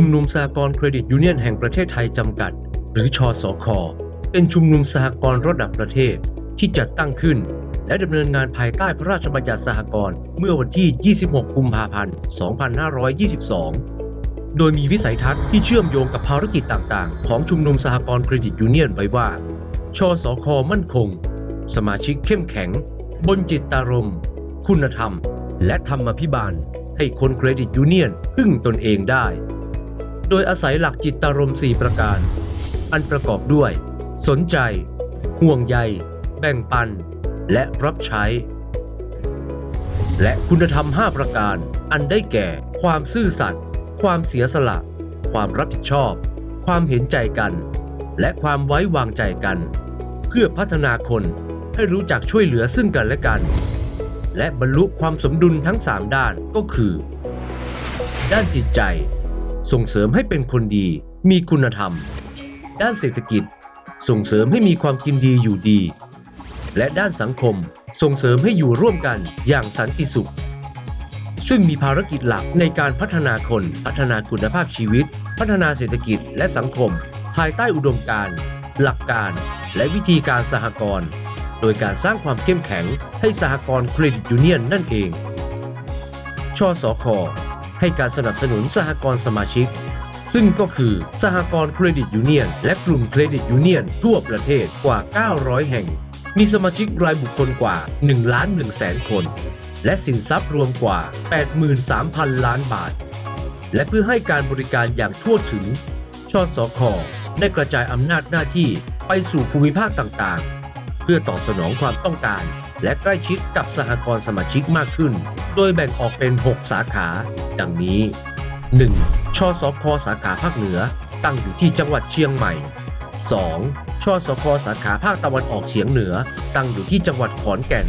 ชุมนุมสหกรณ์เครดิตยูเนียนแห่งประเทศไทยจำกัด หรือชอสคเป็นชุมนุมสหกรณ์ระดับประเทศที่จัดตั้งขึ้น และดำเนินงานภายใต้พระราชบัญญัติสหกรณ์เมื่อวันที่ 26 กุมภาพันธ์ 2522 โดยมีวิสัยทัศน์ที่เชื่อมโยงกับภารกิจต่างๆ ของชุมนุมสหกรณ์เครดิตยูเนียนไว้ว่าชสคมั่นคง สมาชิกเข้มแข็ง บนจิตตารมณ์คุณธรรม และธรรมพิบาลให้คนเครดิตยูเนียนพึ่งตนเองได้ โดยอาศัยหลักจิตตารมณ์4ประการ อันประกอบด้วย สนใจ ห่วงใย แบ่งปัน และรับใช้ และคุณธรรม 5 ประการ อันได้แก่ ความซื่อสัตย์ความเสียสละ ความรับผิดชอบ ความเห็นใจกัน และความไว้วางใจกัน เพื่อพัฒนาคนให้รู้จักช่วยเหลือซึ่งกันและกัน และบรรลุความสมดุลทั้ง 3 ด้านก็คือ ด้านจิตใจ ส่งเสริมให้เป็นคนดี มีคุณธรรม ด้านเศรษฐกิจ ส่งเสริมให้มีความกินดีอยู่ดี และด้านสังคมส่งเสริมให้อยู่ร่วมกันอย่างสันติสุข ซึ่งมีภารกิจหลักในการพัฒนาคน พัฒนาคุณภาพชีวิต พัฒนาเศรษฐกิจและสังคม ภายใต้อุดมการณ์หลักการ และวิธีการสหกรณ์โดยการสร้างความเข้มแข็งให้สหกรณ์เครดิตยูเนียนนั่นเองชสค ให้การสนับสนุนสหกรณ์สมาชิก ซึ่งก็คือสหกรณ์เครดิตยูเนียน และกลุ่มเครดิตยูเนียนทั่วประเทศกว่า 900 แห่ง มีสมาชิกรายบุคคลกว่า1ล้าน1แสนคน และสินทรัพย์รวมกว่า 83,000 ล้านบาท และเพื่อให้การบริการอย่างทั่วถึง ชสคได้กระจายอำนาจหน้าที่ไปสู่ภูมิภาคต่างๆ เพื่อตอบสนองความต้องการ และใกล้ชิดกับสหกรณ์สมาชิกมากขึ้น โดยแบ่งออกเป็น 6 สาขา ดังนี้ 1. ชสคสาขาภาคเหนือ ตั้งอยู่ที่จังหวัดเชียงใหม่ 2. ชสคสาขาภาคตะวันออกเฉียงเหนือ ตั้งอยู่ที่จังหวัดขอนแก่น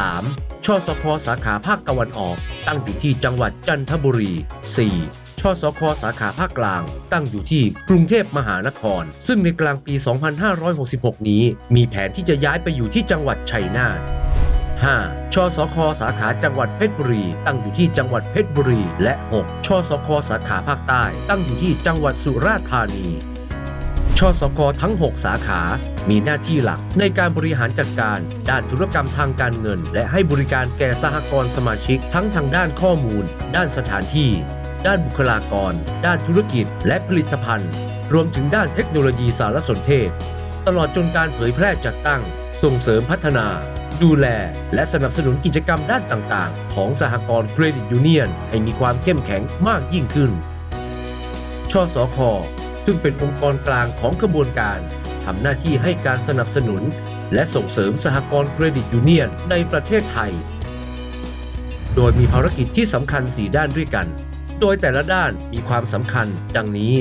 3. ชสคสาขาภาคตะวันออก ตั้งอยู่ที่จังหวัดจันทบุรี 4. ชสคสาขาภาคกลาง ตั้งอยู่ที่กรุงเทพมหานคร ซึ่งในกลางปี 2566 นี้ มีแผนที่จะย้ายไปอยู่ที่จังหวัดชัยนาท 5. ชสคสาขาจังหวัดเพชรบุรี ตั้งอยู่ที่จังหวัดเพชรบุรี และ 6. ชสคสาขาภาคใต้ ตั้งอยู่ที่จังหวัดสุราษฎร์ธานีชสคทั้ง 6 สาขา มีหน้าที่หลักในการบริหารจัดการ ด้านธุรกรรมทางการเงิน และให้บริการแก่สหกรณ์สมาชิก ทั้งทางด้านข้อมูล ด้านสถานที่ ด้านบุคลากร ด้านธุรกิจ และผลิตภัณฑ์ รวมถึงด้านเทคโนโลยีสารสนเทศ ตลอดจนการเผยแพร่จัดตั้ง ส่งเสริมพัฒนา ดูแล และสนับสนุนกิจกรรมด้านต่างๆ ของสหกรณ์เครดิตยูเนียน ให้มีความเข้มแข็งมากยิ่งขึ้น ชสคซึ่งเป็นองค์กรกลางของขบวนการทำหน้าที่ให้การสนับสนุน และส่งเสริมสหกรณ์เครดิตยูเนียนในประเทศไทย โดยมีภารกิจที่สำคัญ 4 ด้านด้วยกัน โดยแต่ละด้านมีความสำคัญดังนี้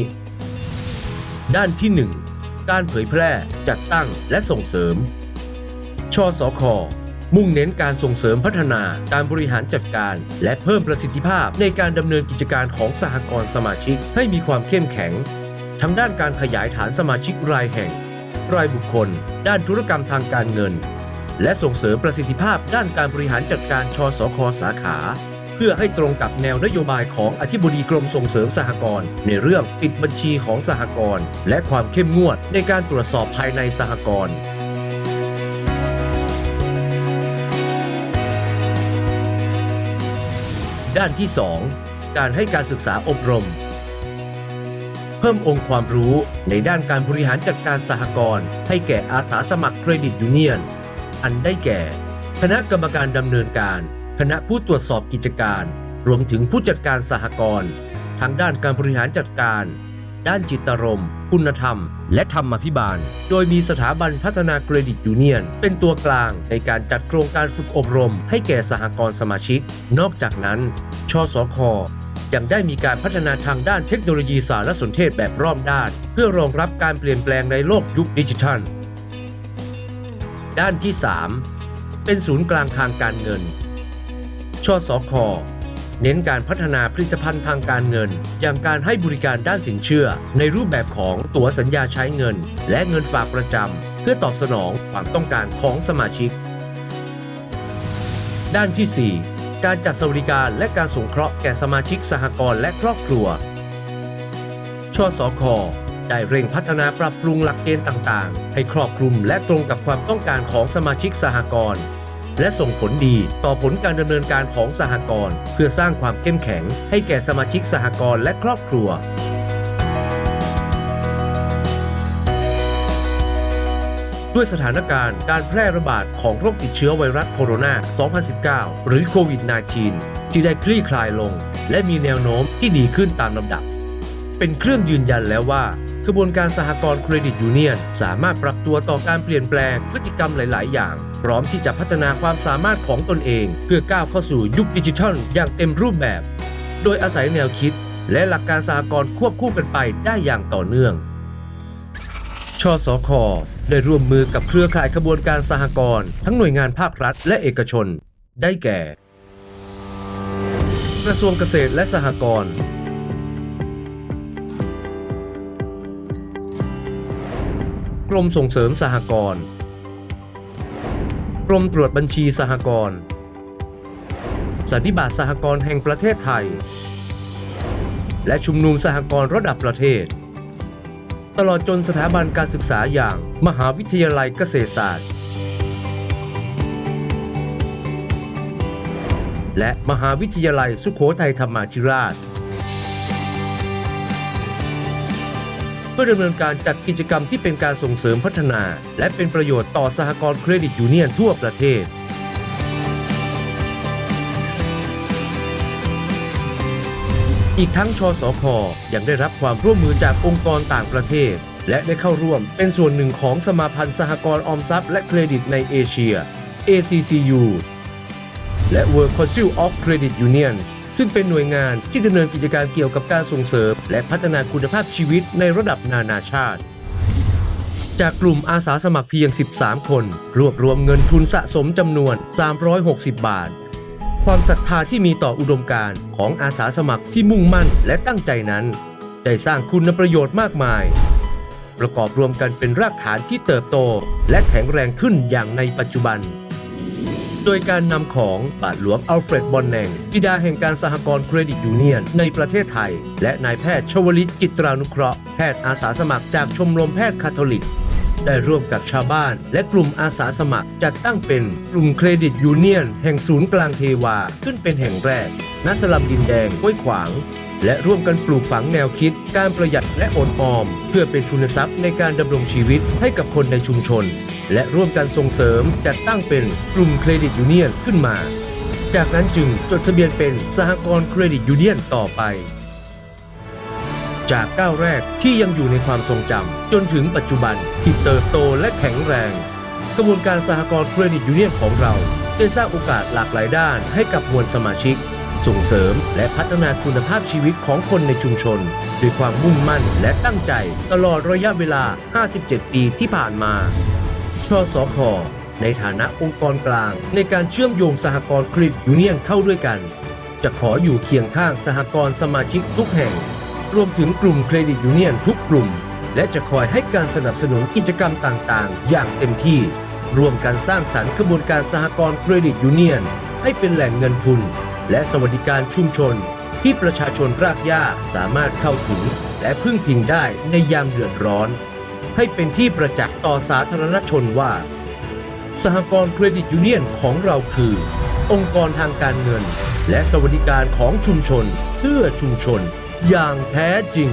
ด้านที่ 1 การเผยแพร่ จัดตั้งและส่งเสริม ชสค มุ่งเน้นการส่งเสริมพัฒนาการบริหารจัดการ และเพิ่มประสิทธิภาพในการดำเนินกิจการของสหกรณ์สมาชิกให้มีความเข้มแข็ง ทั้งด้านการขยายฐานสมาชิกรายแห่ง รายบุคคล ด้านธุรกรรมทางการเงิน และส่งเสริมประสิทธิภาพด้านการบริหารจัดการชสคสาขา เพื่อให้ตรงกับแนวนโยบายของอธิบดีกรมส่งเสริมสหกรณ์ในเรื่องปิดบัญชีของสหกรณ์และความเข้มงวดในการตรวจสอบภายในสหกรณ์ ด้านที่ 2 การให้การศึกษาอบรม เพิ่มองค์ความรู้ในด้านการบริหารจัดการสหกรณ์ให้แก่อาสาสมัครเครดิตยูเนียน อันได้แก่ คณะกรรมการดำเนินการ คณะผู้ตรวจสอบกิจการ รวมถึงผู้จัดการสหกรณ์ทั้งด้านการบริหารจัดการ ด้านจิตรม คุณธรรม และธรรมพิบาล โดยมีสถาบันพัฒนาเครดิตยูเนียน เป็นตัวกลางในการจัดโครงการฝึกอบรม ให้แก่สหกรณ์สมาชิก นอกจากนั้น ชสคยังได้มีการพัฒนาทางด้านเทคโนโลยีสารสนเทศแบบรอบด้าน เพื่อรองรับการเปลี่ยนแปลงในโลกยุคดิจิทัล ด้านที่ 3 เป็นศูนย์กลางทางการเงิน ชสค เน้นการพัฒนาผลิตภัณฑ์ทางการเงิน อย่างการให้บริการด้านสินเชื่อ ในรูปแบบของตั๋วสัญญาใช้เงิน และเงินฝากประจำ เพื่อตอบสนองความต้องการของสมาชิก ด้านที่ 4 การจัดสวัสดิการและการสงเคราะห์แก่สมาชิกสหกรณ์และครอบครัวชชสคได้เร่งพัฒนาปรับปรุงหลักเกณฑ์ต่าง ๆ ให้ครอบคลุมและตรงกับความต้องการของสมาชิกสหกรณ์ และส่งผลดีต่อผลการดำเนินการของสหกรณ์เพื่อสร้างความเข้มแข็ง ให้แก่สมาชิกสหกรณ์และครอบครัวด้วยสถานการณ์การแพร่ระบาดของโรคติดเชื้อไวรัสโคโรนา 2019 หรือโควิด -19 ที่ได้คลี่คลายลง และมีแนวโน้มที่ดีขึ้นตามลำดับ เป็นเครื่องยืนยันแล้วว่า กระบวนการสหกรณ์เครดิตยูเนียน สามารถปรับตัวต่อการเปลี่ยนแปลงพฤติกรรมหลาย ๆ อย่าง พร้อมที่จะพัฒนาความสามารถของตนเอง เพื่อก้าวเข้าสู่ยุคดิจิทัลอย่างเต็มรูปแบบ โดยอาศัยแนวคิด และหลักการสหกรณ์ควบคู่กันไปได้อย่างต่อเนื่องชสคได้ร่วมมือกับเครือข่ายขบวนการสหกรณ์ทั้งหน่วยงานภาครัฐและเอกชน ได้แก่ กระทรวงเกษตรและสหกรณ์ กรมส่งเสริมสหกรณ์ กรมตรวจบัญชีสหกรณ์สันนิบาตสหกรณ์แห่งประเทศไทย และชุมนุมสหกรณ์ระดับประเทศ ตลอดจนสถาบันการศึกษาอย่างมหาวิทยาลัยเกษตรศาสตร์ และมหาวิทยาลัยสุโขทัยธรรมาธิราช พื่อดำเนินการจัดกิจกรรมที่เป็นการส่งเสริมพัฒนา และเป็นประโยชน์ต่อสหกรณ์เครดิตยูเนียนทั่วประเทศอีกทั้งชสคยังได้รับความร่วมมือจากองค์กรต่างประเทศ และได้เข้าร่วมเป็นส่วนหนึ่งของสมาพันธ์สหกรณ์ออมทรัพย์และเครดิตในเอเชีย ACCU และ World Council of Credit Unions ซึ่งเป็นหน่วยงานที่ดำเนินกิจการเกี่ยวกับการส่งเสริม และพัฒนาคุณภาพชีวิตในระดับนานาชาติ จากกลุ่มอาสาสมัครเพียง 13 คน รวบรวมเงินทุนสะสมจำนวน 360 บาท ความศรัทธาที่มีต่ออุดมการณ์ของอาสาสมัครที่มุ่งมั่นและตั้งใจนั้น ได้สร้างคุณประโยชน์มากมาย ประกอบรวมกันเป็นรากฐานที่เติบโต และแข็งแรงขึ้นอย่างในปัจจุบัน โดยการนำของบาทหลวงอัลเฟรดบอนแนงบิดาแห่งการสหกรณ์เครดิตยูเนียน ในประเทศไทย และนายแพทย์ชวลิตจิตรานุเคราะห์แพทย์อาสาสมัครจากชมรมแพทย์คาทอลิกได้ร่วมกับชาวบ้าน และกลุ่มอาสาสมัคร จัดตั้งเป็นกลุ่มเครดิตยูเนียน แห่งศูนย์กลางเทวา ขึ้นเป็นแห่งแรกณสลัมดินแดงห้วยขวาง และร่วมกันปลูกฝังแนวคิด การประหยัดและอดออม เพื่อเป็นทุนทรัพย์ในการดำรงชีวิตให้กับคนในชุมชน และร่วมกันส่งเสริมจัดตั้งเป็นกลุ่มเครดิตยูเนียนขึ้นมา จากนั้นจึงจดทะเบียนเป็นสหกรณ์เครดิตยูเนียนต่อไป จากก้าวแรกที่ยังอยู่ในความทรงจำจนถึงปัจจุบันที่เติบโตและแข็งแรง กระบวนการสหกรณ์เครดิตยูเนียนของเราได้สร้างโอกาสหลากหลายด้านให้กับมวลสมาชิก ส่งเสริมและพัฒนาคุณภาพชีวิตของคนในชุมชน ด้วยความมุ่งมั่นและตั้งใจตลอดระยะเวลา 57 ปีที่ผ่านมา ชสคในฐานะองค์กรกลาง ในการเชื่อมโยงสหกรณ์เครดิตยูเนียนเข้าด้วยกัน จะขออยู่เคียงข้างสหกรณ์สมาชิกทุกแห่ง รวมถึงกลุ่มเครดิตยูเนียนทุกกลุ่ม และจะคอยให้การสนับสนุนกิจกรรมต่างๆ อย่างเต็มที่รวมกันสร้างสรรค์กระบวนการสหกรณ์เครดิตยูเนียน ให้เป็นแหล่งเงินทุน และสวัสดิการชุมชน ที่ประชาชนรากหญ้าสามารถเข้าถึง และพึ่งพิงได้ในยามเดือดร้อน ให้เป็นที่ประจักษ์ต่อสาธารณชนว่า สหกรณ์เครดิตยูเนียนของเราคือ องค์กรทางการเงิน และสวัสดิการของชุมชน เพื่อชุมชน อย่างแท้จริง